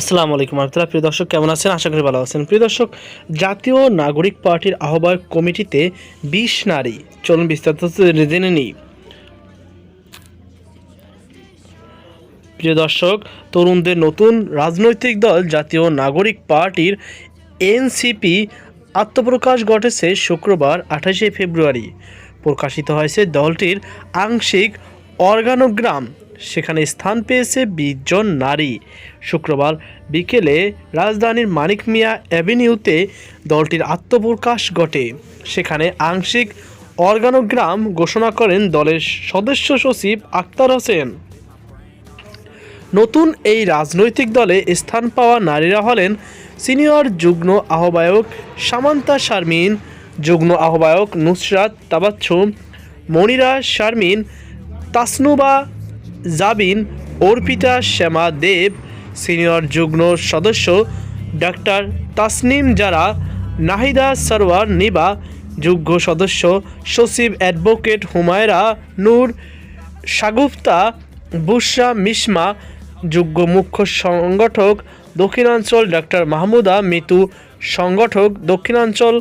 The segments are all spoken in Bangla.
আসসালামু আলাইকুম রহমতুল্লাহ। প্রিয় দর্শক, কেমন আছেন? আশা করি ভালো আছেন। প্রিয় দর্শক, জাতীয় নাগরিক পার্টির আহ্বায়ক কমিটিতে বিশ নারী। চলুন বিস্তারিত জেনে নিই। প্রিয় দর্শক, তরুণদের নতুন রাজনৈতিক দল জাতীয় নাগরিক পার্টির এনসিপি আত্মপ্রকাশ ঘটেছে শুক্রবার, আঠাশে ফেব্রুয়ারি। প্রকাশিত হয়েছে দলটির আংশিক অর্গানোগ্রাম। সেখানে স্থান পেয়েছে বিশ জন নারী। শুক্রবার বিকেলে রাজধানীর মানিক মিয়া অ্যাভিনিউতে দলটির আত্মপ্রকাশ ঘটে। সেখানে আংশিক অর্গানোগ্রাম ঘোষণা করেন দলের সদস্য সচিব আক্তার হোসেন। নতুন এই রাজনৈতিক দলে স্থান পাওয়া নারীরা হলেন সিনিয়র যুগ্ম আহ্বায়ক সামান্তা শারমিন, যুগ্ম আহ্বায়ক নুসরাত তাবাচ্ছুম, মনিরা শারমিন, তাসনুবা জাবিন, অর্পিতা শ্যামা দেব, সিনিয়র যুগ্ম সদস্য ডাক্তার তাসনিম জারা, নাহিদা সরওয়ার নিবা, যুগ্ম সদস্য সচিব অ্যাডভোকেট হুমায়রা নূর, সাগুফতা, বুশরা মিশমা, যুগ্ম মুখ্য সংগঠক দক্ষিণাঞ্চল ডাক্তার মাহমুদা মিতু, সংগঠক দক্ষিণাঞ্চল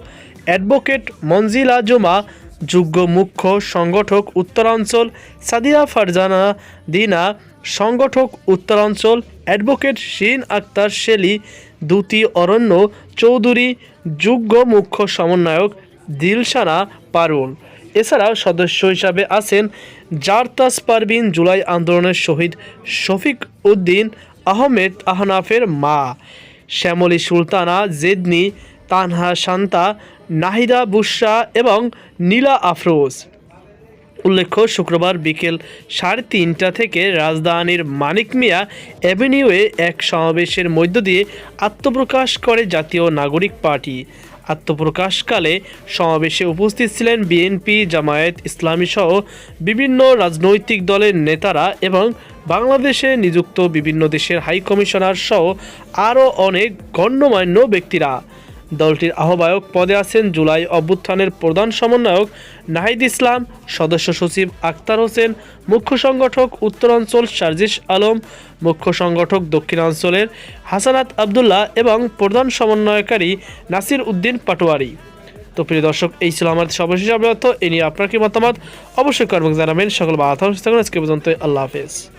অ্যাডভোকেট মঞ্জিলা জুমা যুগ্ম মুখ্য সংগঠক উত্তরাঞ্চল সাদিয়া ফারজানা, দিনা সংগঠক উত্তরাঞ্চল অ্যাডভোকেট শিন আক্তার শেলি, দুতি অরণ্য চৌধুরী, যুগ্ম মুখ্য সমন্বয়ক দিলশানা পারুল। এছাড়াও সদস্য হিসাবে আছেন জারতাস পারবিন জুলাই আন্দোলনের শহীদ শফিক উদ্দিন, আহমেদ আহনাফের মা, শ্যামলী সুলতানা, জেদনি, তানহা শান্তা নাহিদা বুশরা এবং নীলা আফরোজ। উল্লেখ্য, শুক্রবার বিকেল সাড়ে তিনটা থেকে রাজধানীর মানিক মিয়া অ্যাভিনিউয়ে এক সমাবেশের মধ্য দিয়ে আত্মপ্রকাশ করে জাতীয় নাগরিক পার্টি। আত্মপ্রকাশকালে সমাবেশে উপস্থিত ছিলেন বিএনপি, জামায়াত ইসলামী সহ বিভিন্ন রাজনৈতিক দলের নেতারা এবং বাংলাদেশে নিযুক্ত বিভিন্ন দেশের হাই কমিশনার সহ আরও অনেক গণ্যমান্য ব্যক্তিরা। দলটির আহ্বায়ক পদে আছেন জুলাই অভ্যুত্থানের প্রধান সমন্বয়ক নাহিদ ইসলাম, সদস্য সচিব আক্তার হোসেন, মুখ্য সংগঠক উত্তরাঞ্চল সার্জিস আলম, মুখ্য সংগঠক দক্ষিণাঞ্চলের হাসানাত আবদুল্লাহ এবং প্রধান সমন্বয়কারী নাসির উদ্দিন পাটোয়ারি। তো প্রিয় দর্শক, এই ছিল আমার সর্বশেষ অবগত এ নিয়ে আপনার কি মতামত? অবশ্যই কর্মক জানাবেন। সকল বাধা আজকে পর্যন্ত আল্লাহ হাফেজ।